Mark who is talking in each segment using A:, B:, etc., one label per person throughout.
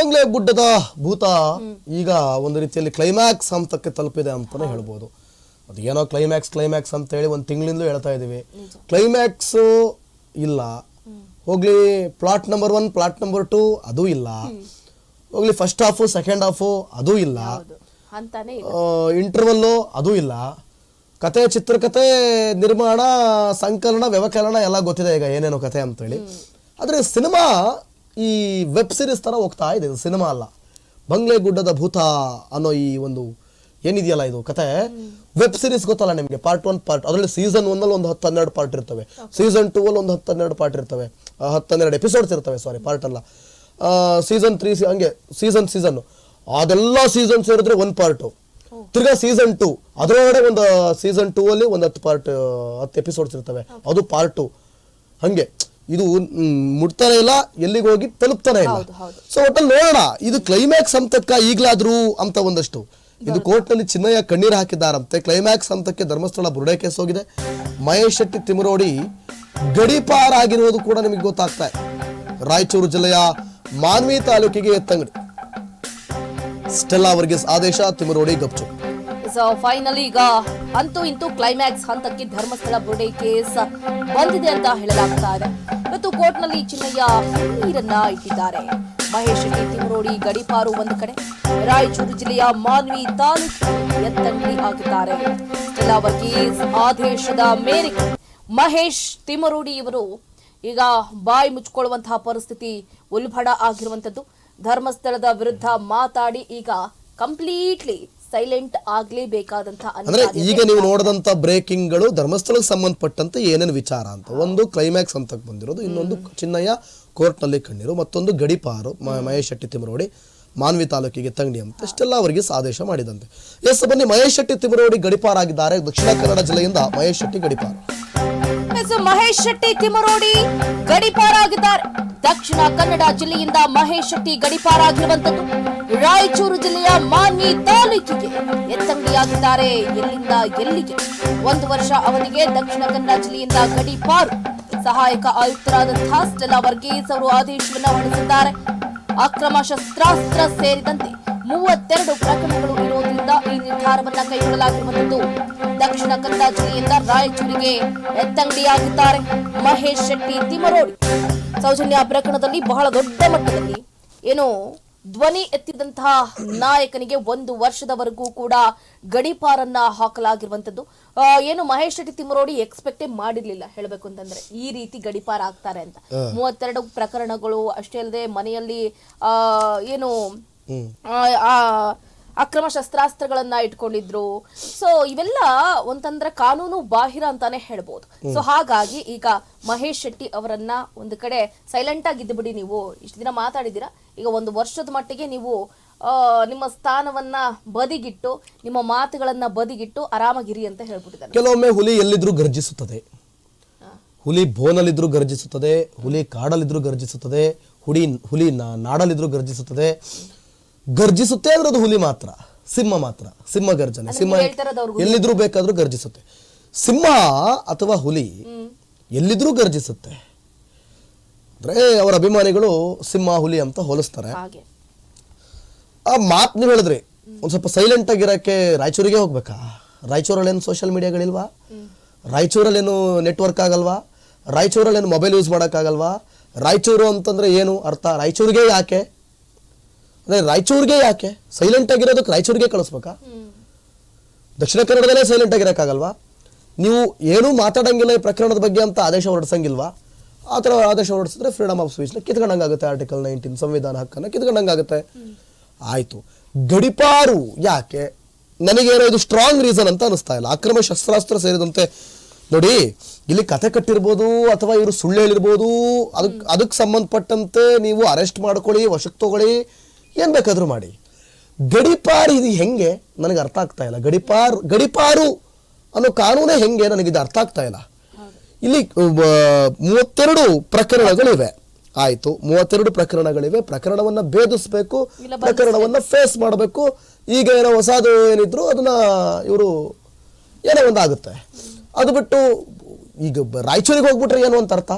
A: ಬಂಗ್ಲೆ ಗುಡ್ಡದ ಭೂತ ಈಗ ಒಂದು ರೀತಿಯಲ್ಲಿ ಕ್ಲೈಮ್ಯಾಕ್ಸ್ ಹಂತಕ್ಕೆ ತಲುಪಿದೆ ಅಂತಾನೆ ಹೇಳ್ಬೋದು. ಅದು ಏನೋ ಕ್ಲೈಮ್ಯಾಕ್ಸ್ ಕ್ಲೈಮ್ಯಾಕ್ಸ್ ಅಂತ ಹೇಳಿ ಒಂದು ತಿಂಗಳಿಂದಲೂ ಹೇಳ್ತಾ ಇದ್ದೀವಿ. ಕ್ಲೈಮ್ಯಾಕ್ಸ್ ಇಲ್ಲ. ಹೋಗ್ಲಿ plot number one plot number two ಅದು ಇಲ್ಲ. ಹೋಗ್ಲಿ ಫಸ್ಟ್ ಹಾಫು ಸೆಕೆಂಡ್ ಹಾಫು ಅದು ಇಲ್ಲ. ಇಂಟರ್ವಲ್ಲು ಅದು ಇಲ್ಲ. ಕತೆ ಚಿತ್ರಕತೆ ನಿರ್ಮಾಣ ಸಂಕಲನ ವ್ಯವಕಲನ ಎಲ್ಲ ಗೊತ್ತಿದೆ ಈಗ ಏನೇನೋ ಕತೆ ಅಂತೇಳಿ. ಆದರೆ ಸಿನಿಮಾ ಈ ವೆಬ್ ಸೀರೀಸ್ ಥರ ಹೋಗ್ತಾ ಇದೆ ಇದು ಸಿನಿಮಾ ಅಲ್ಲ. ಬಂಗ್ಲೆ ಗುಡ್ಡದ ಭೂತ ಅನ್ನೋ ಈ ಒಂದು ಏನಿದೆಯಲ್ಲ ಇದು ಕತೆ ವೆಬ್ ಸೀರೀಸ್ ಗೊತ್ತಲ್ಲ ನಿಮಗೆ? ಪಾರ್ಟ್ ಒನ್ ಪಾರ್ಟ್ ಅದರಲ್ಲಿ ಸೀಸನ್ ಒಂದಲ್ಲಿ ಒಂದು ಹತ್ತು ಹನ್ನೆರಡು ಪಾರ್ಟ್ ಇರ್ತವೆ. ಸೀಸನ್ ಟೂ ಅಲ್ಲಿ ಒಂದು ಹತ್ತು ಹನ್ನೆರಡು ಪಾರ್ಟ್ ಇರ್ತವೆ. ಹತ್ತು ಹನ್ನೆರಡು ಎಪಿಸೋಡ್ಸ್ ಇರ್ತವೆ ಸಾರಿ ಪಾರ್ಟ್ ಅಲ್ಲ. ಸೀಸನ್ ತ್ರೀ ಹಂಗೆ ಸೀಸನ್ ಸೀಸನ್ ಅದೆಲ್ಲ ಸೀಸನ್ ಸೇರಿದ್ರೆ ಒಂದು ಪಾರ್ಟು ತಿರ್ಗಾ ಸೀಸನ್ ಟೂ ಅದರೊಳಗಡೆ ಒಂದು ಸೀಸನ್ ಟೂ ಅಲ್ಲಿ ಒಂದು ಹತ್ತು ಪಾರ್ಟ್ ಹತ್ತು ಎಪಿಸೋಡ್ಸ್ ಇರ್ತವೆ. ಅದು ಪಾರ್ಟ್ ಟು ಹಂಗೆ. ಇದು ಮುಟ್ತಾನೆ ಇಲ್ಲ ಎಲ್ಲಿಗೆ ಹೋಗಿ ತಲುಪ್ತಾನೆ ಇಲ್ಲ. ಸೊ ಒಟ್ಟಲ್ಲಿ ನೋಡೋಣ ಇದು ಕ್ಲೈಮ್ಯಾಕ್ಸ್ ಹಂತಕ್ಕ ಈಗಲಾದ್ರೂ ಅಂತ ಒಂದಷ್ಟು. ಇದು ಕೋರ್ಟ್ನಲ್ಲಿ ಚಿನ್ನಯ್ಯ ಕಣ್ಣೀರು ಹಾಕಿದ್ದಾರಂತೆ. ಕ್ಲೈಮ್ಯಾಕ್ಸ್ ಹಂತಕ್ಕೆ ಧರ್ಮಸ್ಥಳ ಬುರುಡೆ ಕೇಸ್ ಹೋಗಿದೆ. ಮಹೇಶ್ ಶೆಟ್ಟಿ ತಿಮರೋಡಿ ಗಡಿಪಾರಾಗಿರುವುದು ಕೂಡ ನಿಮಗೆ ಗೊತ್ತಾಗ್ತಾ ಇದೆ. ರಾಯಚೂರು ಜಿಲ್ಲೆಯ ಮಾನ್ವಿ ತಾಲೂಕಿಗೆ ಎತ್ತಂಗಡಿ. ಸ್ಟೆಲ್ಲಾ ವರ್ಗೀಸ್ ಆದೇಶ ತಿಮರೋಡಿ ಗಪ್ಚು
B: ಸೊ ಫೈನಲಿ ಈಗ ಅಂತೂ ಇಂತೂ ಕ್ಲೈಮ್ಯಾಕ್ಸ್ ಹಂತಕ್ಕೆ ಧರ್ಮಸ್ಥಳ ಬುರುಡೆ ಕೇಸ್ ಬಂದಿದೆ ಅಂತ ಹೇಳಲಾಗ್ತಾ ಇದೆ. ಇವತ್ತು ಕೋರ್ಟ್ನಲ್ಲಿ ಚಿನ್ನಯ್ಯ ನೀರನ್ನ ಇಟ್ಟಿದ್ದಾರೆ. ಮಹೇಶ್ ಶೆಟ್ಟಿ ತಿಮರೋಡಿ ಗಡಿಪಾರು ಒಂದು ಕಡೆ. ರಾಯಚೂರು ಜಿಲ್ಲೆಯ ಮಾನ್ವಿ ತಾಲೂಕು ಎತ್ತಂಗಿ ಹಾಕಿದ್ದಾರೆ. ಜಿಲ್ಲಾ ವಕೀಲ್ ಆದೇಶದ ಮೇರೆಗೆ ಮಹೇಶ್ ತಿಮರೋಡಿ ಇವರು ಈಗ ಬಾಯಿ ಮುಚ್ಚಿಕೊಳ್ಳುವಂತಹ ಪರಿಸ್ಥಿತಿ ಉಲ್ಬಣ ಆಗಿರುವಂತದ್ದು ಧರ್ಮಸ್ಥಳದ ವಿರುದ್ಧ ಮಾತಾಡಿ ಈಗ ಕಂಪ್ಲೀಟ್ಲಿ ಸೈಲೆಂಟ್ ಆಗ್ಲೇಬೇಕಾದಂತಹ
A: ಅಂದ್ರೆ ಈಗ ನೀವು ನೋಡಿದಂತ ಬ್ರೇಕಿಂಗ್ಗಳು ಧರ್ಮಸ್ಥಳಕ್ಕೆ ಸಂಬಂಧಪಟ್ಟಂತೆ ಏನೇನು ವಿಚಾರ ಅಂತ. ಒಂದು ಕ್ಲೈಮ್ಯಾಕ್ಸ್ ಅಂತ ಬಂದಿರೋದು ಇನ್ನೊಂದು ಚಿನ್ನಯ್ಯ ಕೋರ್ಟ್ನಲ್ಲಿ ಕಣ್ಣೀರು ಮತ್ತೊಂದು ಗಡಿಪಾರು ಮಹೇಶ್ ಶೆಟ್ಟಿ ತಿಮರೋಡಿ ಮಾನ್ವಿ ತಾಲೂಕಿಗೆ ತಂಗಡಿ ಅಂತ ಇಷ್ಟೆಲ್ಲ ಅವರಿಗೆ ಆದೇಶ ಮಾಡಿದಂತೆ. ಎಸ್ ಬನ್ನಿ ಮಹೇಶ್ ಶೆಟ್ಟಿ ತಿಮರೋಡಿ ಗಡಿಪಾರಾಗಿದ್ದಾರೆ. ದಕ್ಷಿಣ ಕನ್ನಡ ಜಿಲ್ಲೆಯಿಂದ ಮಹೇಶ್ ಶೆಟ್ಟಿ ಗಡಿಪಾರು.
B: ಎಸ್, ಮಹೇಶ್ ಶೆಟ್ಟಿ ತಿಮರೋಡಿ ಗಡಿಪಾರಾಗಿದ್ದಾರೆ. ದಕ್ಷಿಣ ಕನ್ನಡ ಜಿಲ್ಲೆಯಿಂದ ಮಹೇಶ್ ಶೆಟ್ಟಿ ಗಡಿಪಾರಾಗಿರುವಂತದ್ದು ರಾಯಚೂರು ಜಿಲ್ಲೆಯ ಮಾನ್ವಿ ತಾಲೂಕಿಗೆ ಎತ್ತಂಗಡಿಯಾಗಿದ್ದಾರೆ ಎಲ್ಲಿಂದ ಎಲ್ಲಿಗೆ? ಒಂದು ವರ್ಷ ಅವಧಿಗೆ ದಕ್ಷಿಣ ಕನ್ನಡ ಜಿಲ್ಲೆಯಿಂದ ಗಡಿಪಾರು. ಸಹಾಯಕ ಆಯುಕ್ತರಾದಂತಹ ಸ್ಟೆಲಾ ವರ್ಗೀಸ್ ಅವರು ಆದೇಶವನ್ನು ಹೊರಡಿಸಿದ್ದಾರೆ. ಅಕ್ರಮ ಶಸ್ತ್ರಾಸ್ತ್ರ ಸೇರಿದಂತೆ ಮೂವತ್ತೆರಡು ಪ್ರಕರಣಗಳು ಈ ನಿರ್ಧಾರವನ್ನ ಕೈಗೊಳ್ಳಲಾಗಿರುವಂತದ್ದು ದಕ್ಷಿಣ ಕನ್ನಡ ಜಿಲ್ಲೆಯಿಂದ ರಾಯಚೂರಿಗೆ ಎತ್ತಂಗಡಿಯಾಗಿದ್ದಾರೆ ಮಹೇಶ್ ಶೆಟ್ಟಿ ತಿಮರೋಡಿ ಸೌಜನ್ಯ ಪ್ರಕರಣದಲ್ಲಿ ಬಹಳ ದೊಡ್ಡ ಮಟ್ಟದಲ್ಲಿ ಏನು ಧ್ವನಿ ಎತ್ತಿದಂತಹ ನಾಯಕನಿಗೆ ಒಂದು ವರ್ಷದವರೆಗೂ ಕೂಡ ಗಡಿಪಾರನ್ನ ಹಾಕಲಾಗಿರುವಂತದ್ದು ಏನು ಮಹೇಶ್ ಶೆಟ್ಟಿ ತಿಮರೋಡಿ ಎಕ್ಸ್ಪೆಕ್ಟೇ ಮಾಡಿರ್ಲಿಲ್ಲ ಹೇಳಬೇಕು ಅಂತಂದ್ರೆ. ಈ ರೀತಿ ಗಡಿಪಾರ ಆಗ್ತಾರೆ ಅಂತ. ಮೂವತ್ತೆರಡು ಪ್ರಕರಣಗಳು ಅಷ್ಟೇ ಅಲ್ಲದೆ ಮನೆಯಲ್ಲಿ ಆ ಏನು ಆ, ಅಕ್ರಮ ಶಸ್ತ್ರಾಸ್ತ್ರಗಳನ್ನ ಇಟ್ಕೊಂಡಿದ್ರು. ಸೊ ಇವೆಲ್ಲ ಒಂತಂದ್ರೆ ಕಾನೂನು ಬಾಹಿರ ಅಂತಾನೆ ಹೇಳ್ಬೋದು. ಸೊ ಹಾಗಾಗಿ ಈಗ ಮಹೇಶ್ ಶೆಟ್ಟಿ ಅವರನ್ನ ಒಂದು ಕಡೆ ಸೈಲೆಂಟ್ ಆಗಿದ್ದು ಬಿಡಿ ನೀವು. ಇಷ್ಟು ದಿನ ಮಾತಾಡಿದ್ದೀರಾ ಈಗ ಒಂದು ವರ್ಷದ ಮಟ್ಟಿಗೆ ನೀವು ನಿಮ್ಮ ಸ್ಥಾನವನ್ನ ಬದಿಗಿಟ್ಟು ನಿಮ್ಮ ಮಾತುಗಳನ್ನ ಬದಿಗಿಟ್ಟು ಆರಾಮಾಗಿರಿ ಅಂತ ಹೇಳ್ಬಿಟ್ಟಿದ್ದಾರೆ.
A: ಕೆಲವೊಮ್ಮೆ ಹುಲಿ ಎಲ್ಲಿದ್ರೂ ಗರ್ಜಿಸುತ್ತದೆ. ಹುಲಿ ಬೋನಲ್ಲಿದ್ರೂ ಗರ್ಜಿಸುತ್ತದೆ. ಹುಲಿ ಕಾಡಲ್ಲಿದ್ರೂ ಗರ್ಜಿಸುತ್ತದೆ. ಹುಡಿ ಹುಲಿ ನಾಡಲ್ಲಿದ್ರೂ ಗರ್ಜಿಸುತ್ತದೆ. ಗರ್ಜಿಸುತ್ತೆ ಅಂದ್ರೆ ಅದು ಹುಲಿ ಮಾತ್ರ. ಸಿಂಹ ಮಾತ್ರ. ಸಿಂಹ ಗರ್ಜನೆ. ಸಿಂಹ ಎಲ್ಲಿದ್ರೂ ಬೇಕಾದ್ರೂ ಗರ್ಜಿಸುತ್ತೆ. ಸಿಂಹ ಅಥವಾ ಹುಲಿ ಎಲ್ಲಿದ್ರೂ ಗರ್ಜಿಸುತ್ತೆ. ಅಂದ್ರೆ ಅವರ ಅಭಿಮಾನಿಗಳು ಸಿಂಹ ಹುಲಿ ಅಂತ ಹೋಲಿಸ್ತಾರೆ. ಆ ಮಾತು ನೀವು ಹೇಳಿದ್ರಿ. ಒಂದು ಸ್ವಲ್ಪ ಸೈಲೆಂಟ್ ಆಗಿರೋಕ್ಕೆ ರಾಯಚೂರಿಗೆ ಹೋಗ್ಬೇಕಾ? ರಾಯಚೂರಲ್ಲೇನು ಸೋಷಿಯಲ್ ಮೀಡಿಯಾಗಳಿಲ್ವಾ ರಾಯಚೂರಲ್ಲೇನು ನೆಟ್ವರ್ಕ್ ಆಗಲ್ವಾ? ರಾಯಚೂರಲ್ಲೇನು ಮೊಬೈಲ್ ಯೂಸ್ ಮಾಡೋಕ್ಕಾಗಲ್ವಾ? ರಾಯಚೂರು ಅಂತಂದ್ರೆ ಏನು ಅರ್ಥ? ರಾಯಚೂರಿಗೆ ಯಾಕೆ? ಅಂದ್ರೆ ರಾಯಚೂರಿಗೆ ಯಾಕೆ? ಸೈಲೆಂಟ್ ಆಗಿರೋದಕ್ಕೆ ರಾಯಚೂರಿಗೆ ಕಳಿಸ್ಬೇಕಾ? ದಕ್ಷಿಣ ಕನ್ನಡದಲ್ಲೇ ಸೈಲೆಂಟ್ ಆಗಿರೋಕ್ಕಾಗಲ್ವಾ? ನೀವು ಏನೂ ಮಾತಾಡಂಗಿಲ್ಲ ಈ ಪ್ರಕರಣದ ಬಗ್ಗೆ ಅಂತ ಆದೇಶ ಹೊರಡಿಸಂಗಿಲ್ವಾ? ಆ ಥರ ಆದೇಶ ಹೊರಡಿಸಿದ್ರೆ ಫ್ರೀಡಮ್ ಆಫ್ ಸ್ಪೀಚ್ನ ಕಿತ್ಕೊಂಡಂಗಾಗುತ್ತೆ ಆರ್ಟಿಕಲ್ ನೈನ್ಟೀನ್ ಸಂವಿಧಾನ ಹಕ್ಕನ್ನು ಕಿತ್ಕೊಂಡಂಗಾಗುತ್ತೆ. ಆಯಿತು. ಗಡಿಪಾರು ಯಾಕೆ? ನನಗೇನೋ ಇದು ಸ್ಟ್ರಾಂಗ್ ರೀಸನ್ ಅಂತ ಅನಿಸ್ತಾ ಇಲ್ಲ. ಅಕ್ರಮ ಶಸ್ತ್ರಾಸ್ತ್ರ ಸೇರಿದಂತೆ. ನೋಡಿ, ಇಲ್ಲಿ ಕತೆ ಕಟ್ಟಿರ್ಬೋದು ಅಥವಾ ಇವರು ಸುಳ್ಳು ಹೇಳಿರ್ಬೋದು ಅದಕ್ಕೆ ಅದಕ್ಕೆ ಸಂಬಂಧಪಟ್ಟಂತೆ ನೀವು ಅರೆಸ್ಟ್ ಮಾಡ್ಕೊಳ್ಳಿ, ವಶಕ್ಕೆ ತಗೊಳ್ಳಿ. ಏನು ಬೇಕಾದರೂ ಮಾಡಿ. ಗಡಿಪಾರು ಇದು ಹೆಂಗೆ? ನನಗೆ ಅರ್ಥ ಆಗ್ತಾ ಇಲ್ಲ. ಗಡಿಪಾರು ಗಡಿಪಾರು ಅನ್ನೋ ಕಾನೂನೇ ಹೆಂಗೆ? ನನಗೆ ಇದು ಅರ್ಥ ಆಗ್ತಾ ಇಲ್ಲ. ಇಲ್ಲಿ ಮೂವತ್ತೆರಡು ಪ್ರಕರಣಗಳಿವೆ. ಆಯಿತು. ಮೂವತ್ತೆರಡು ಪ್ರಕರಣಗಳಿವೆ. ಪ್ರಕರಣವನ್ನ ಭೇದಿಸಬೇಕು. ಪ್ರಕರಣವನ್ನು ಫೇಸ್ ಮಾಡಬೇಕು. ಈಗ ಏನೋ ಹೊಸದು ಏನಿದ್ರು ಅದನ್ನ ಇವರು ಏನೋ ಒಂದು ಆಗುತ್ತೆ ಅದು ಬಿಟ್ಟು ಈಗ ರಾಯಚೂರಿಗೆ ಹೋಗ್ಬಿಟ್ರೆ ಏನು ಅಂತ ಅರ್ಥ?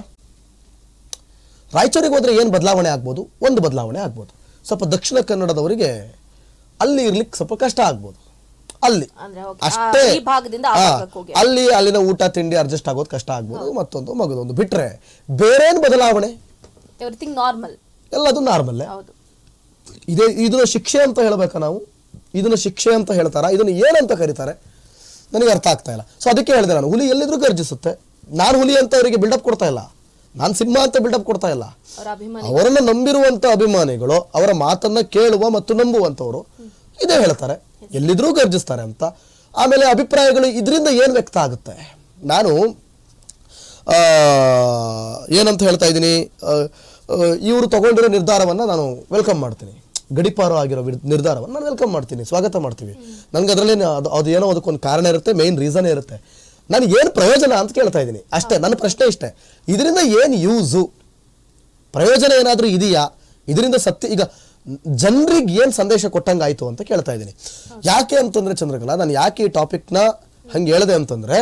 A: ರಾಯಚೂರಿಗೆ ಹೋದ್ರೆ ಏನು ಬದಲಾವಣೆ ಆಗ್ಬೋದು? ಒಂದು ಬದಲಾವಣೆ ಆಗ್ಬೋದು. ಸ್ವಲ್ಪ ದಕ್ಷಿಣ ಕನ್ನಡದವರಿಗೆ ಅಲ್ಲಿ ಇರ್ಲಿಕ್ಕೆ ಸ್ವಲ್ಪ ಕಷ್ಟ ಆಗ್ಬೋದು. ಅಲ್ಲಿ. ಅಷ್ಟೇ. ಅಲ್ಲಿ ಅಲ್ಲಿನ ಊಟ ತಿಂಡಿ ಅಡ್ಜಸ್ಟ್ ಆಗೋದು ಕಷ್ಟ ಆಗ್ಬೋದು. ಮತ್ತೊಂದು ಮಗದೊಂದು ಬಿಟ್ರೆ ಬೇರೇನು ಬದಲಾವಣೆ?
B: ಎಲ್ಲದೂ ನಾರ್ಮಲ್
A: ಎಲ್ಲದು ನಾರ್ಮಲ್ಲೇ ಇದೇ ಇದನ್ನ ಶಿಕ್ಷೆ ಅಂತ ಹೇಳ್ಬೇಕಾ ನಾವು? ಇದನ್ನ ಶಿಕ್ಷೆ ಅಂತ ಹೇಳ್ತಾರ? ಇದನ್ನ ಏನಂತ ಕರೀತಾರೆ? ನನಗೆ ಅರ್ಥ ಆಗ್ತಾ ಇಲ್ಲ. ಸೊ ಅದಕ್ಕೆ ಹೇಳಿದೆ ನಾನು ಹುಲಿ ಎಲ್ಲಿದ್ರೂ ಗರ್ಜಿಸುತ್ತೆ. ನಾನು ಹುಲಿ ಅಂತ ಅವರಿಗೆ ಬಿಲ್ಡಪ್ ಕೊಡ್ತಾ ಇಲ್ಲ. ನಾನು ಸಿಂಹ ಅಂತ ಬಿಲ್ಡಪ್ ಕೊಡ್ತಾ ಇಲ್ಲ. ಅವರನ್ನ ನಂಬಿರುವಂತ ಅಭಿಮಾನಿಗಳು ಅವರ ಮಾತನ್ನ ಕೇಳುವ ಮತ್ತು ನಂಬುವಂತವರು ಇದೇ ಹೇಳ್ತಾರೆ. ಎಲ್ಲಿದ್ರೂ ಗರ್ಜಿಸ್ತಾರೆ ಅಂತ. ಆಮೇಲೆ ಅಭಿಪ್ರಾಯಗಳು ಇದರಿಂದ ಏನು ವ್ಯಕ್ತ ಆಗುತ್ತೆ? ನಾನು ಆ, ಏನಂತ ಹೇಳ್ತಾ ಇದ್ದೀನಿ? ಇವರು ತಗೊಂಡಿರೋ ನಿರ್ಧಾರವನ್ನು ನಾನು ವೆಲ್ಕಮ್ ಮಾಡ್ತೀನಿ. ಗಡಿಪಾರು ಆಗಿರೋ ನಿರ್ಧಾರವನ್ನು ನಾನು ವೆಲ್ಕಮ್ ಮಾಡ್ತೀನಿ ಸ್ವಾಗತ ಮಾಡ್ತೀವಿ. ನನಗೆ ಅದರಲ್ಲಿ ಅದು ಅದು ಏನೋ ಅದಕ್ಕೊಂದು ಕಾರಣ ಇರುತ್ತೆ ಮೇನ್ ರೀಸನ್ ಇರುತ್ತೆ. ನಾನು ಏನು ಪ್ರಯೋಜನ ಅಂತ ಕೇಳ್ತಾ ಇದ್ದೀನಿ. ಅಷ್ಟೇ ನನ್ನ ಪ್ರಶ್ನೆ ಇಷ್ಟೇ. ಇದರಿಂದ ಏನು ಯೂಸು ಪ್ರಯೋಜನ ಏನಾದರೂ ಇದೆಯಾ? ಇದರಿಂದ ಸತ್ಯ ಈಗ ಜನರಿಗೆ ಏನು ಸಂದೇಶ ಕೊಟ್ಟಂಗಾಯಿತು ಅಂತ ಕೇಳ್ತಾ ಇದ್ದೀನಿ. ಯಾಕೆ ಅಂತಂದರೆ ಚಂದ್ರಕಲಾ ನಾನು ಯಾಕೆ ಈ ಟಾಪಿಕ್ನ ಹಂಗೆ ಹೇಳಿದೆ ಅಂತಂದರೆ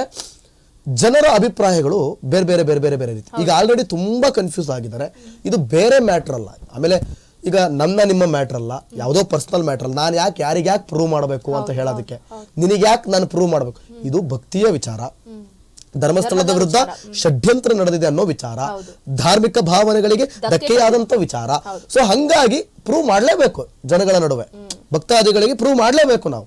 A: ಜನರ ಅಭಿಪ್ರಾಯಗಳು ಬೇರೆ ಬೇರೆ ಬೇರೆ ಬೇರೆ ಬೇರೆ ರೀತಿ. ಈಗ ಆಲ್ರೆಡಿ ತುಂಬ ಕನ್ಫ್ಯೂಸ್ ಆಗಿದ್ದಾರೆ. ಇದು ಬೇರೆ ಮ್ಯಾಟ್ರ್ ಅಲ್ಲ. ಆಮೇಲೆ ಈಗ ನನ್ನ ನಿಮ್ಮ ಮ್ಯಾಟ್ರ್ ಅಲ್ಲ. ಯಾವುದೋ ಪರ್ಸನಲ್ ಮ್ಯಾಟ್ರ್ ಅಲ್ಲ. ನಾನು ಯಾಕೆ ಯಾರಿಗೆ ಯಾಕೆ ಪ್ರೂವ್ ಮಾಡಬೇಕು ಅಂತ ಹೇಳೋದಕ್ಕೆ? ನಿನಗೆ ಯಾಕೆ ನಾನು ಪ್ರೂವ್ ಮಾಡಬೇಕು? ಇದು ಭಕ್ತಿಯ ವಿಚಾರ. ಧರ್ಮಸ್ಥಳದ ವಿರುದ್ಧ ಷಡ್ಯಂತ್ರ ನಡೆದಿದೆ ಅನ್ನೋ ವಿಚಾರ. ಧಾರ್ಮಿಕ ಭಾವನೆಗಳಿಗೆ ಧಕ್ಕೆಯಾದಂತ ವಿಚಾರ. ಸೊ ಹಂಗಾಗಿ ಪ್ರೂವ್ ಮಾಡಲೇಬೇಕು ಜನಗಳ ನಡುವೆ. ಭಕ್ತಾದಿಗಳಿಗೆ ಪ್ರೂವ್ ಮಾಡಲೇಬೇಕು ನಾವು.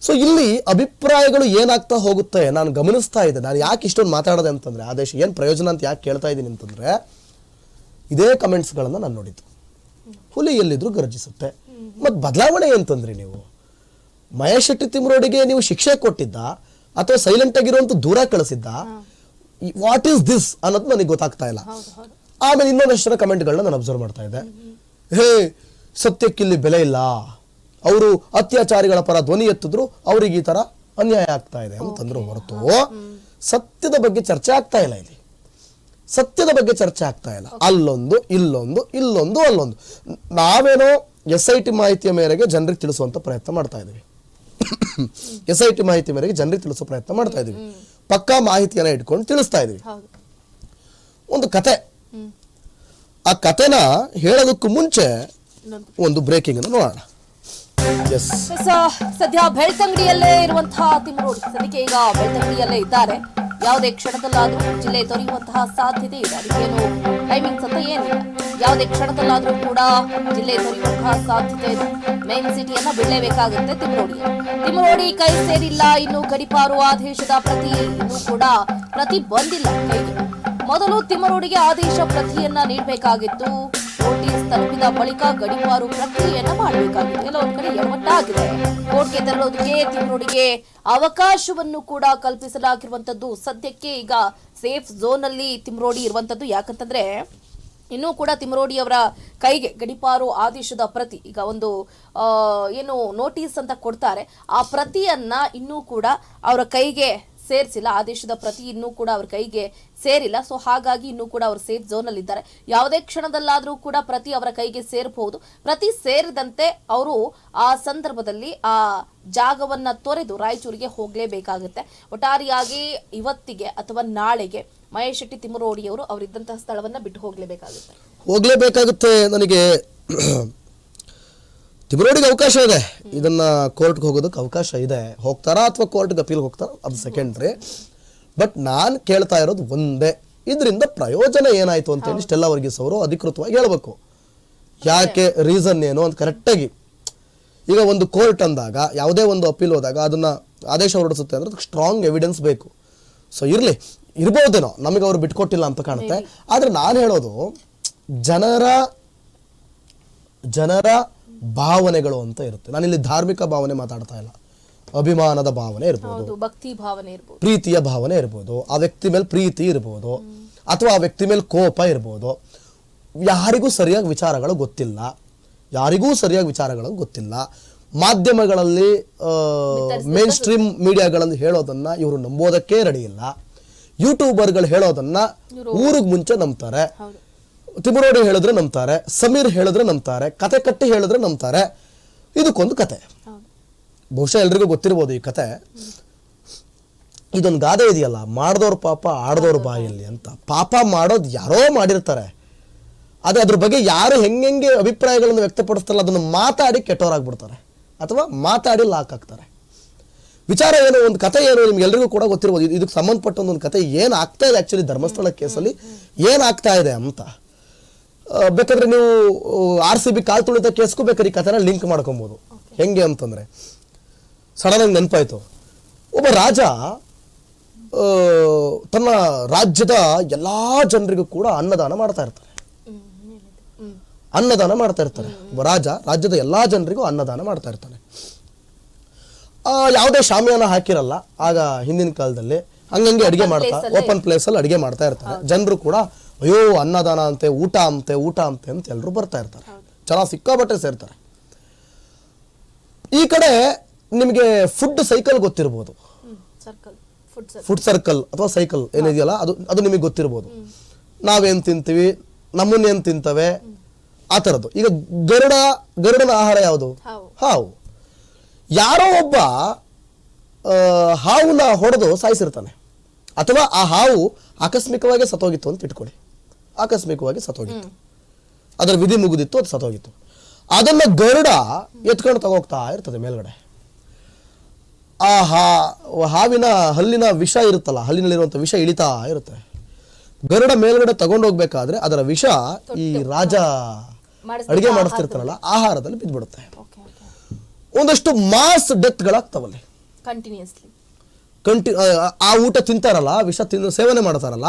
A: ಸೊ ಇಲ್ಲಿ ಅಭಿಪ್ರಾಯಗಳು ಏನಾಗ್ತಾ ಹೋಗುತ್ತೆ ನಾನು ಗಮನಿಸ್ತಾ ಇದ್ದೆ. ನಾನು ಯಾಕೆ ಇಷ್ಟೊಂದು ಮಾತಾಡೋದೆ ಅಂತಂದ್ರೆ ಆದೇಶ ಏನು ಪ್ರಯೋಜನ ಅಂತ ಯಾಕೆ ಕೇಳ್ತಾ ಇದ್ದೀನಿ ಅಂತಂದ್ರೆ ಇದೇ ಕಮೆಂಟ್ಸ್ಗಳನ್ನ ನಾನು ನೋಡಿದ್ದು. ಹುಲಿ ಎಲ್ಲಿದ್ರು ಗರ್ಜಿಸುತ್ತೆ. ಮತ್ತು ಬದಲಾವಣೆ ಅಂತಂದ್ರಿ ನೀವು? ಮಹೇಶ್ ಶೆಟ್ಟಿ ತಿಮ್ರೋಡಿಗೆ ನೀವು ಶಿಕ್ಷೆ ಕೊಟ್ಟಿದ್ದ. ಅಥವಾ ಸೈಲೆಂಟ್ ಆಗಿರುವಂತ ದೂರ ಕಳಿಸಿದ್ದ ವಾಟ್ ಈಸ್ ದಿಸ್ ಅನ್ನೋದು ನನಗೆ ಗೊತ್ತಾಗ್ತಾ ಇಲ್ಲ. ಆಮೇಲೆ ಇನ್ನೊಂದಷ್ಟು ಜನ ಕಮೆಂಟ್ಗಳನ್ನ ನಾನು ಅಬ್ಸರ್ವ್ ಮಾಡ್ತಾ ಇದ್ದೆ. ಹೇ ಸತ್ಯಕ್ಕಿಲ್ಲಿ ಬೆಲೆ ಇಲ್ಲ. ಅವರು ಅತ್ಯಾಚಾರಿಗಳ ಪರ ಧ್ವನಿ ಎತ್ತಿದ್ರು ಅವ್ರಿಗೆ ಈ ತರ ಅನ್ಯಾಯ ಆಗ್ತಾ ಇದೆ ಅಂತಂದ್ರು ಹೊರತು ಸತ್ಯದ ಬಗ್ಗೆ ಚರ್ಚೆ ಆಗ್ತಾ ಇಲ್ಲ ಇಲ್ಲಿ. ಸತ್ಯದ ಬಗ್ಗೆ ಚರ್ಚೆ ಆಗ್ತಾ ಇಲ್ಲ. ಅಲ್ಲೊಂದು ಇಲ್ಲೊಂದು ಇಲ್ಲೊಂದು ಅಲ್ಲೊಂದು. ನಾವೇನೋ ಎಸ್ ಐ ಟಿ ಮಾಹಿತಿಯ ಮೇರೆಗೆ ಜನರಿಗೆ ತಿಳಿಸುವಂತ ಪ್ರಯತ್ನ ಮಾಡ್ತಾ ಇದ್ದೀವಿ. ಎಸ್ ಐ ಟಿ ಮಾಹಿತಿ ಮೇರೆಗೆ ಜನರಿಗೆ ತಿಳಿಸೋ ಪ್ರಯತ್ನ ಮಾಡ್ತಾ ಇದ್ದೀವಿ. ಪಕ್ಕಾ ಮಾಹಿತಿಯನ್ನ ಇಟ್ಕೊಂಡು ತಿಳಿಸ್ತಾ
B: ಇದ್ದೀವಿ.
A: ಒಂದು ಕತೆ. ಆ ಕತೆನ ಹೇಳೋದಕ್ಕೂ ಮುಂಚೆ ಒಂದು ಬ್ರೇಕಿಂಗ್ ಅನ್ನು ನೋಡೋಣ.
B: ಸದ್ಯ ಬೆಳ್ತಂಗಡಿಯಲ್ಲೇ ಇರುವಂತಹ ತಿಮ್ಮರೋಡಿ ಸದ್ಯಕ್ಕೆ ಈಗ ಬೆಳ್ತಂಗಡಿಯಲ್ಲೇ ಇದ್ದಾರೆ. ಯಾವುದೇ ಕ್ಷಣದಲ್ಲಾದರೂ ಜಿಲ್ಲೆ ತೊರೆಯುವಂತಹ ಸಾಧ್ಯತೆ ಇದೆ. ಅದಕ್ಕೇನು ಟೈಮಿಂಗ್ಸ್ ಅಂತ ಏನಿಲ್ಲ. ಯಾವುದೇ ಕ್ಷಣದಲ್ಲಾದರೂ ಕೂಡ ಜಿಲ್ಲೆ ತೊರೆಯುವಂತಹ ಸಾಧ್ಯತೆ ಇದೆ. ಮೇನ್ ಸಿಟಿಯನ್ನ ಬಿಡಲೇಬೇಕಾಗುತ್ತೆ ತಿಮ್ಮರೋಡಿ ತಿಮ್ಮರೋಡಿ ಕೈ ಸೇರಿಲ್ಲ. ಇನ್ನು ಗಡಿಪಾರು ಆದೇಶದ ಪ್ರತಿ ಇನ್ನೂ ಕೂಡ ಪ್ರತಿ ಬಂದಿಲ್ಲ. ಮೊದಲು ತಿಮ್ಮರೋಡಿಗೆ ಆದೇಶ ಪ್ರತಿಯನ್ನ ನೀಡಬೇಕಾಗಿತ್ತು. ತಲುಪಿದ ಬಳಿಕ ಗಡಿಪಾರು ಪ್ರಕ್ರಿಯೆಯನ್ನ ಮಾಡಬೇಕಾಗಿದೆ ಕೆಲವೊಂದು ಕಡೆ ಎಡವಟ್ಟಾಗಿದೆ ಕೋರ್ಟ್ಗೆ ತೆರಳೋದಕ್ಕೆ ತಿಂಗಳಿಗೆ ಅವಕಾಶವನ್ನು ಕೂಡ ಕಲ್ಪಿಸಲಾಗಿರುವಂತದ್ದು ಸದ್ಯಕ್ಕೆ ಈಗ ಸೇಫ್ ಝೋನ್ ಅಲ್ಲಿ ತಿಮ್ರೋಡಿ ಇರುವಂತದ್ದು. ಯಾಕಂತಂದ್ರೆ ಇನ್ನೂ ಕೂಡ ತಿಮ್ರೋಡಿ ಅವರ ಕೈಗೆ ಗಡಿಪಾರು ಆದೇಶದ ಪ್ರತಿ ಈಗ ಒಂದು ಏನು ನೋಟಿಸ್ ಅಂತ ಕೊಡ್ತಾರೆ. ಆ ಪ್ರತಿಯನ್ನ ಇನ್ನೂ ಕೂಡ ಅವರ ಕೈಗೆ ಸೇರಿಸಿಲ್ಲ. ಆದೇಶದ ಪ್ರತಿ ಇನ್ನೂ ಕೂಡ ಅವ್ರ ಕೈಗೆ ಸೇರಿಲ್ಲ. ಸೊ ಹಾಗಾಗಿ ಇನ್ನೂ ಕೂಡ ಅವರು ಸೇಫ್ ಝೋನ್ ಅಲ್ಲಿ ಇದ್ದಾರೆ. ಯಾವುದೇ ಕ್ಷಣದಲ್ಲಾದರೂ ಕೂಡ ಪ್ರತಿ ಅವರ ಕೈಗೆ ಸೇರಬಹುದು. ಪ್ರತಿ ಸೇರಿದಂತೆ ಅವರು ಆ ಸಂದರ್ಭದಲ್ಲಿ ಆ ಜಾಗವನ್ನ ತೊರೆದು ರಾಯಚೂರಿಗೆ ಹೋಗಲೇಬೇಕಾಗುತ್ತೆ. ಒಟ್ಟಾರೆಯಾಗಿ ಇವತ್ತಿಗೆ ಅಥವಾ ನಾಳೆಗೆ ಮಹೇಶ್ ಶೆಟ್ಟಿ ತಿಮ್ಮರೋಡಿಯವರು ಅವರಿದ್ದಂತಹ ಸ್ಥಳವನ್ನ ಬಿಟ್ಟು ಹೋಗಲೇಬೇಕಾಗುತ್ತೆ.
A: ಹೋಗಲೇಬೇಕಾಗುತ್ತೆ ನನಗೆ ತಿಮರೋಡಿಗೆ ಅವಕಾಶ ಇದೆ. ಇದನ್ನ ಕೋರ್ಟ್ಗೆ ಹೋಗೋದಕ್ಕೆ ಅವಕಾಶ ಇದೆ. ಹೋಗ್ತಾರಾ ಅಥವಾ ಕೋರ್ಟ್ಗೆ ಅಪೀಲ್ ಹೋಗ್ತಾರಾ? ಅದು ಸೆಕೆಂಡ್ರಿ ಬಟ್ ನಾನು ಕೇಳ್ತಾ ಇರೋದು ಒಂದೇ. ಇದರಿಂದ ಪ್ರಯೋಜನ ಏನಾಯ್ತು ಅಂತೇಳಿ ಸ್ಟೆಲ್ಲಾ ವರ್ಗೀಸ್ ಅವರು ಅಧಿಕೃತವಾಗಿ ಹೇಳಬೇಕು. ಯಾಕೆ? ರೀಸನ್ ಏನು ಅಂತ ಕರೆಕ್ಟಾಗಿ ಈಗ ಒಂದು ಕೋರ್ಟ್ ಅಂದಾಗ ಯಾವುದೇ ಒಂದು ಅಪೀಲ್ ಹೋದಾಗ ಅದನ್ನ ಆದೇಶ ಹೊರಡಿಸುತ್ತೆ ಅಂದ್ರೆ ಅದಕ್ಕೆ ಸ್ಟ್ರಾಂಗ್ ಎವಿಡೆನ್ಸ್ ಬೇಕು. ಸೊ ಇರಲಿ. ಇರ್ಬೋದೇನೋ. ನಮಗೆ ಅವರು ಬಿಟ್ಕೊಟ್ಟಿಲ್ಲ ಅಂತ ಕಾಣುತ್ತೆ. ಆದ್ರೆ ನಾನು ಹೇಳೋದು ಜನರ ಜನರ ಭಾವನೆಗಳು ಅಂತ ಇರುತ್ತೆ. ನಾನಿಲ್ಲಿ ಧಾರ್ಮಿಕ ಭಾವನೆ ಮಾತಾಡ್ತಾ ಇಲ್ಲ. ಅಭಿಮಾನದ ಭಾವನೆ ಇರ್ಬೋದು.
B: ಭಕ್ತಿ ಭಾವನೆ ಇರ್ಬೋದು.
A: ಪ್ರೀತಿಯ ಭಾವನೆ ಇರ್ಬೋದು. ಆ ವ್ಯಕ್ತಿ ಮೇಲೆ ಪ್ರೀತಿ ಇರ್ಬೋದು. ಅಥವಾ ಆ ವ್ಯಕ್ತಿ ಮೇಲೆ ಕೋಪ ಇರ್ಬೋದು. ಯಾರಿಗೂ ಸರಿಯಾಗಿ ವಿಚಾರಗಳು ಗೊತ್ತಿಲ್ಲ. ಯಾರಿಗೂ ಸರಿಯಾಗಿ ವಿಚಾರಗಳು ಗೊತ್ತಿಲ್ಲ. ಮಾಧ್ಯಮಗಳಲ್ಲಿ ಮೇನ್ ಸ್ಟ್ರೀಮ್ ಮೀಡಿಯಾಗಳಲ್ಲಿ ಹೇಳೋದನ್ನ ಇವರು ನಂಬೋದಕ್ಕೆ ರೆಡಿ ಇಲ್ಲ. ಯೂಟ್ಯೂಬರ್ಗಳು ಹೇಳೋದನ್ನ ಊರಿಗೆ ಮುಂಚೆ ನಂಬ್ತಾರೆ. ತಿಮರೋಡಿ ಹೇಳಿದ್ರೆ ನಂಬ್ತಾರೆ ಸಮೀರ್ ಹೇಳಿದ್ರೆ ನಂಬ್ತಾರೆ ಕತೆ ಕಟ್ಟಿ ಹೇಳಿದ್ರೆ ನಂಬ್ತಾರೆ. ಇದಕ್ಕೊಂದು ಕತೆ. ಬಹುಶಃ ಎಲ್ರಿಗೂ ಗೊತ್ತಿರ್ಬೋದು ಈ ಕತೆ. ಇದೊಂದು ಗಾದೆ ಇದೆಯಲ್ಲ ಮಾಡಿದವ್ರ ಪಾಪ ಆಡ್ದವ್ರ ಬಾಯಲ್ಲಿ ಅಂತ. ಪಾಪ ಮಾಡೋದು ಯಾರೋ ಮಾಡಿರ್ತಾರೆ. ಅದೇ ಅದ್ರ ಬಗ್ಗೆ ಯಾರು ಹೆಂಗೆಂಗೆ ಅಭಿಪ್ರಾಯಗಳನ್ನು ವ್ಯಕ್ತಪಡಿಸ್ತಾರಲ್ಲ ಅದನ್ನು ಮಾತಾಡಿ ಕೆಟ್ಟವರಾಗ್ಬಿಡ್ತಾರೆ. ಅಥವಾ ಮಾತಾಡಿ ಲಾಕ್ ಆಗ್ತಾರೆ. ವಿಚಾರ ಏನು ಒಂದು ಕತೆ ಏನು ನಿಮ್ಗೆಲ್ರಿಗೂ ಕೂಡ ಗೊತ್ತಿರ್ಬೋದು. ಇದಕ್ಕೆ ಸಂಬಂಧಪಟ್ಟ ಒಂದು ಕತೆ ಏನು ಆಗ್ತಾ ಇದೆ ಆ್ಯಕ್ಚುಲಿ ಧರ್ಮಸ್ಥಳ ಕೇಸಲ್ಲಿ ಏನಾಗ್ತಾ ಇದೆ ಅಂತ. ಬೇಕಾದ್ರೆ ನೀವು ಆರ್ ಸಿ ಬಿ ಕಾಲ್ ತುಳಿತ ಕೇಸ್ಗೂ ಬೇಕಾದ್ರೆ ಈ ಕಥೆನ ಲಿಂಕ್ ಮಾಡ್ಕೊಬೋದು. ಹೆಂಗೆ ಅಂತಂದ್ರೆ ಸಡನ್ ಆಗಿ ನೆನಪಾಯಿತು. ಒಬ್ಬ ರಾಜ ತನ್ನ ರಾಜ್ಯದ ಎಲ್ಲಾ ಜನರಿಗೂ ಕೂಡ ಅನ್ನದಾನ ಮಾಡ್ತಾ ಇರ್ತಾರೆ ಅನ್ನದಾನ ಮಾಡ್ತಾ ಇರ್ತಾರೆ ಒಬ್ಬ ರಾಜ ರಾಜ್ಯದ ಎಲ್ಲಾ ಜನರಿಗೂ ಅನ್ನದಾನ ಮಾಡ್ತಾ ಇರ್ತಾನೆ. ಯಾವುದೇ ಶಾಮಿಯಾನ ಹಾಕಿರಲ್ಲ ಆಗ ಹಿಂದಿನ ಕಾಲದಲ್ಲಿ ಹಂಗಂಗೆ ಅಡುಗೆ ಮಾಡ್ತಾ ಓಪನ್ ಪ್ಲೇಸಲ್ಲಿ ಅಡಿಗೆ ಮಾಡ್ತಾ ಇರ್ತಾರೆ ಜನರು ಕೂಡ ಅಯ್ಯೋ ಅನ್ನದಾನ ಅಂತೆ ಊಟ ಅಂತೆ ಊಟ ಅಂತೆ ಅಂತ ಎಲ್ಲರೂ ಬರ್ತಾ ಇರ್ತಾರೆ. ಜನ ಸಿಕ್ಕಾಬಟ್ಟೆ ಸೇರ್ತಾರೆ. ಈ ಕಡೆ ನಿಮಗೆ ಫುಡ್ ಸೈಕಲ್ ಗೊತ್ತಿರ್ಬೋದು.
B: ಸರ್ಕಲ್ ಫುಡ್ ಸರ್ಕಲ್
A: ಅಥವಾ ಸೈಕಲ್ ಏನಿದೆಯಲ್ಲ ಅದು ಅದು ನಿಮಗೆ ಗೊತ್ತಿರ್ಬೋದು. ನಾವೇನ್ ತಿಂತೀವಿ ನಮ್ಮನ್ನೇನು ತಿಂತವೆ ಆ ಥರದ್ದು. ಈಗ ಗರುಡ ಗರುಡನ ಆಹಾರ ಯಾವುದು?
B: ಹಾವು.
A: ಯಾರೋ ಒಬ್ಬ ಹಾವುನ ಹಾವನ್ನ ಹೊಡೆದು ಸಾಯಿಸಿರ್ತಾನೆ. ಅಥವಾ ಆ ಹಾವು ಆಕಸ್ಮಿಕವಾಗಿ ಸತ್ತೋಗಿತ್ತು ಅಂತ ಇಟ್ಕೊಳ್ಳಿ. ಆಕಸ್ಮಿಕವಾಗಿ ಸತ್ತೋಗಿತ್ತು. ಅದರ ವಿಧಿ ಮುಗಿದಿತ್ತು ಅದು ಸತ್ತೋಗಿತ್ತು. ಅದನ್ನ ಗರುಡ ಎತ್ಕೊಂಡು ತಗೋಗ್ತಾ ಇರ್ತದೆ ಮೇಲ್ಗಡೆ. ಆ ಹಾ ಹಾವಿನ ಹಲ್ಲಿನ ವಿಷ ಇರುತ್ತಲ್ಲ ಹಲ್ಲಿನಲ್ಲಿರುವಂಥ ವಿಷ ಇಳಿತಾ ಇರುತ್ತೆ. ಗರುಡ ಮೇಲ್ಗಡೆ ತಗೊಂಡೋಗ್ಬೇಕಾದ್ರೆ ಅದರ ವಿಷ ಈ ರಾಜ ಅಡುಗೆ ಮಾಡಿಸ್ತಿರ್ತಾರಲ್ಲ ಆಹಾರದಲ್ಲಿ. ಬಿದ್ದ್ಬಿಡುತ್ತೆ. ಒಂದಷ್ಟು ಮಾಸ್ ಡೆತ್ಗಳಾಗ್ತಾವಲ್ಲಿ.
B: ಕಂಟಿನ್ಯೂಸ್ಲಿ
A: ಕಂಟಿ ಆ- ಆ ಊಟ ತಿಂತಾರಲ್ಲ ವಿಷ ತಿಂದು ಸೇವನೆ ಮಾಡ್ತಾರಲ್ಲ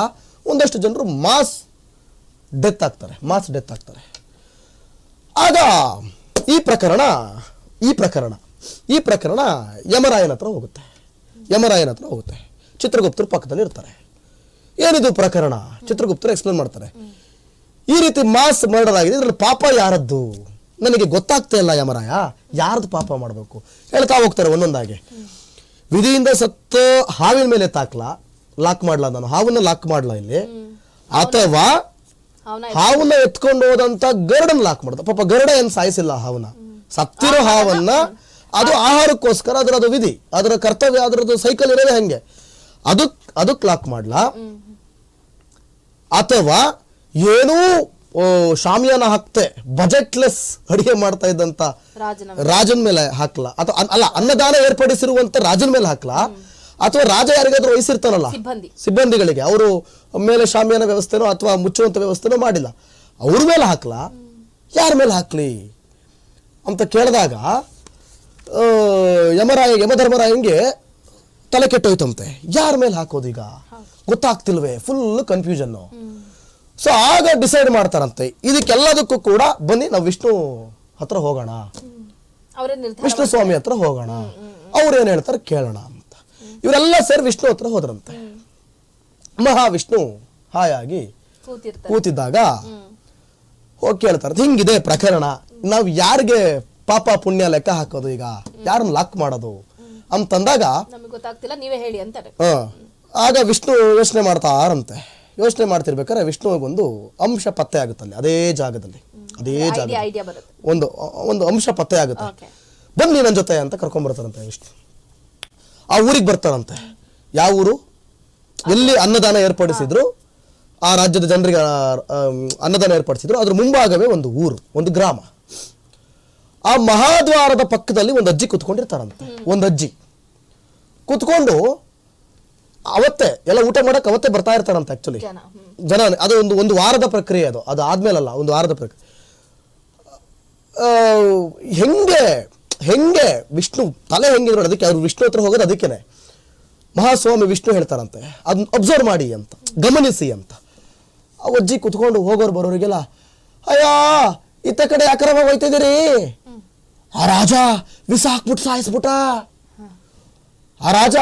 A: ಒಂದಷ್ಟು ಜನರು ಮಾಸ್ ಡೆತ್ ಆಗ್ತಾರೆ ಮಾಸ್ ಡೆತ್ ಆಗ್ತಾರೆ. ಆಗ ಈ ಪ್ರಕರಣ ಈ ಪ್ರಕರಣ ಈ ಪ್ರಕರಣ ಯಮರಾಯನ ಹತ್ರ ಹೋಗುತ್ತೆ. ಯಮರಾಯನ ಹತ್ರ ಹೋಗುತ್ತೆ. ಚಿತ್ರಗುಪ್ತರು ಪಕ್ಕದಲ್ಲಿ ಇರ್ತಾರೆ. ಏನಿದು ಪ್ರಕರಣ? ಚಿತ್ರಗುಪ್ತರು ಎಕ್ಸ್ಪ್ಲೇನ್ ಮಾಡ್ತಾರೆ. ಈ ರೀತಿ ಮಾಸ್ ಮರ್ಡರ್ ಆಗಿದೆ ಇದ್ರ ಪಾಪ ಯಾರದ್ದು? ನನಗೆ ಗೊತ್ತಾಗ್ತಾ ಇಲ್ಲ ಯಮರಾಯ, ಯಾರ್ದು ಪಾಪ ಮಾಡಬೇಕು? ಹೇಳ್ತಾ ಹೋಗ್ತಾರೆ ಒಂದೊಂದಾಗಿ. ವಿಧಿಯಿಂದ ಸತ್ತು ಹಾವಿನ ಮೇಲೆ ತಾಕ್ಲಾ ಲಾಕ್ ಮಾಡ್ಲಾ ನಾನು, ಹಾವನ್ನ ಲಾಕ್ ಮಾಡ್ಲಾ ಇಲ್ಲಿ? ಅಥವಾ ಹಾವನ್ನ ಎತ್ಕೊಂಡು ಹೋದಂತ ಗರುಡನ್ ಲಾಕ್ ಮಾಡ್ದ ಪಾಪ ಗರುಡ ಏನ್ ಸಾಯಿಸಿಲ್ಲ ಹಾವನ್ನ? ಸತ್ತಿರೋ ಹಾವನ್ನ ಅದು ಆಹಾರಕ್ಕೋಸ್ಕರ ಅದರ ಅದು ವಿಧಿ ಅದರ ಕರ್ತವ್ಯ ಅದರದ್ದು ಸೈಕಲ್ ಇರೋದೇ ಹಂಗೆ. ಅದಕ್ ಅದಕ್ ಲಾಕ್ ಮಾಡ್ಲಾ? ಅಥವಾ ಏನೂ ಶಾಮಿಯಾನ ಹಾಕ್ತೆ ಬಜೆಟ್ಲೆಸ್ ಅಡಿಗೆ ಮಾಡ್ತಾ ಇದ್ದಂತ
B: ರಾಜನ
A: ಮೇಲೆ. ಹಾಕ್ಲಾ? ಅಥವಾ ಅಲ್ಲ ಅನ್ನದಾನ ಏರ್ಪಡಿಸಿರುವಂತ ರಾಜನ ಮೇಲೆ ಹಾಕ್ಲಾ? ಅಥವಾ ರಾಜ ಯಾರಿಗಾದ್ರೂ ವಹಿಸಿರ್ತಾನಲ್ಲ?
B: ಸಿಬ್ಬಂದಿ.
A: ಸಿಬ್ಬಂದಿಗಳಿಗೆ. ಅವರು ಮೇಲೆ ಶಾಮಿಯಾನ ವ್ಯವಸ್ಥೆನೋ ಅಥವಾ ಮುಚ್ಚುವಂತ ವ್ಯವಸ್ಥೆನೋ ಮಾಡಿಲ್ಲ. ಅವ್ರ ಮೇಲೆ ಹಾಕ್ಲಾ? ಯಾರ ಮೇಲೆ ಹಾಕ್ಲಿ? ಅಂತ ಕೇಳಿದಾಗ ಯಮರಾಯ ಯಮಧರ್ಮರಾಯಂಗೆ ತಲೆ ಕೆಟ್ಟೋಯ್ತಂತೆ. ಯಾರ ಮೇಲೆ ಹಾಕೋದು ಈಗ ಗೊತ್ತಾಗ್ತಿಲ್ವೇ? ಫುಲ್ ಕನ್ಫ್ಯೂಷನ್ನು ಸೊ ಆಗ ಡಿಸೈಡ್ ಮಾಡ್ತಾರಂತೆ. ಇದಕ್ಕೆಲ್ಲದಕ್ಕೂ ಕೂಡ ಬನ್ನಿ ನಾವು ವಿಷ್ಣು ಹತ್ರ ಹೋಗೋಣ. ವಿಷ್ಣು ಸ್ವಾಮಿ ಹತ್ರ ಹೋಗೋಣ. ಅವ್ರು ಏನು ಹೇಳ್ತಾರೆ ಕೇಳೋಣ ಇವರೆಲ್ಲ ಸೇರಿ ವಿಷ್ಣು ಹತ್ರ ಹೋದ್ರಂತೆ. ಮಹಾವಿಷ್ಣು ಹಾಯಾಗಿ ಕೂತಿದ್ದಾಗ ಹೋಗಿ ಕೇಳ್ತಾರೆ ಹಿಂಗಿದೆ ಪ್ರಕರಣ ನಾವು ಯಾರಿಗೆ ಪಾಪ ಪುಣ್ಯ ಲೆಕ್ಕ ಹಾಕೋದು ಈಗ? ಯಾರನ್ನ ಲಾಕ್ ಮಾಡೋದು? ಅಂತಂದಾಗ
B: ಗೊತ್ತಾಗ್ತಿಲ್ಲ ನೀವೇ ಹೇಳಿ ಅಂತಾರೆ.
A: ಆಗ ವಿಷ್ಣು ಯೋಚನೆ ಮಾಡ್ತಾರಂತೆ ಯೋಚನೆ ಮಾಡ್ತಿರ್ಬೇಕಾದ್ರೆ ವಿಷ್ಣುವಿಗೊಂದು ಅಂಶ ಪತ್ತೆ ಆಗುತ್ತಲ್ಲಿ ಅದೇ ಜಾಗದಲ್ಲಿ. ಅದೇ ಜಾಗ ಒಂದು ಒಂದು ಅಂಶ ಪತ್ತೆ ಆಗುತ್ತೆ ಬನ್ನಿ ನನ್ನ ಜೊತೆ ಅಂತ ಕರ್ಕೊಂಡ್ಬರ್ತಾರಂತೆ ವಿಷ್ಣು. ಆ ಊರಿಗೆ ಬರ್ತಾರಂತೆ. ಯಾವ ಊರು? ಎಲ್ಲಿ ಅನ್ನದಾನ ಏರ್ಪಡಿಸಿದ್ರು? ಆ ರಾಜ್ಯದ ಜನರಿಗೆ ಅನ್ನದಾನ ಏರ್ಪಡಿಸಿದ್ರು. ಅದ್ರ ಮುಂಭಾಗವೇ ಒಂದು ಊರು ಒಂದು ಗ್ರಾಮ. ಆ ಮಹಾದ್ವಾರದ ಪಕ್ಕದಲ್ಲಿ ಒಂದು ಅಜ್ಜಿ ಕುತ್ಕೊಂಡಿರ್ತಾರಂತೆ. ಒಂದು ಅಜ್ಜಿ. ಕುತ್ಕೊಂಡು ಅವತ್ತೇ ಎಲ್ಲ ಊಟ ಮಾಡಕ್ಕೆ ಅವತ್ತೇ ಬರ್ತಾ ಇರ್ತಾರಂತೆ ಆಕ್ಚುಲಿ
B: ಜನ
A: ಅದು ಒಂದು ಒಂದು ವಾರದ ಪ್ರಕ್ರಿಯೆ ಅದು. ಅದು ಆದ್ಮೇಲಲ್ಲ ಒಂದು ವಾರದ ಪ್ರಕ್ರಿಯೆ. ಹೆಂಗೆ ಹೆಂಗೆ ವಿಷ್ಣು ತಲೆ ಹೆಂಗೆ ನೋಡಿ, ಅದಕ್ಕೆ ಅವ್ರು ವಿಷ್ಣು ಹತ್ರ ಹೋಗೋದು ಅದಕ್ಕೇನೆ. ಮಹಾಸ್ವಾಮಿ ವಿಷ್ಣು ಹೇಳ್ತಾರಂತೆ ಅದನ್ನ ಅಬ್ಸರ್ವ್ ಮಾಡಿ ಅಂತ, ಗಮನಿಸಿ ಅಂತ. ಆ ಅಜ್ಜಿ ಕುತ್ಕೊಂಡು ಹೋಗೋರು ಬರೋರಿಗೆಲ್ಲ, ಅಯ್ಯ, ಇತ್ತ ಕಡೆ ಅಕ್ರಮ ಹೋಯ್ತಿದ್ದೀರಿ? ಆ ರಾಜ ವಿಸ ಹಾಕ್ಬಿಟ್ಟು ಸಾಯಿಸ್ಬಿಟ್ಟ. ಆ ರಾಜ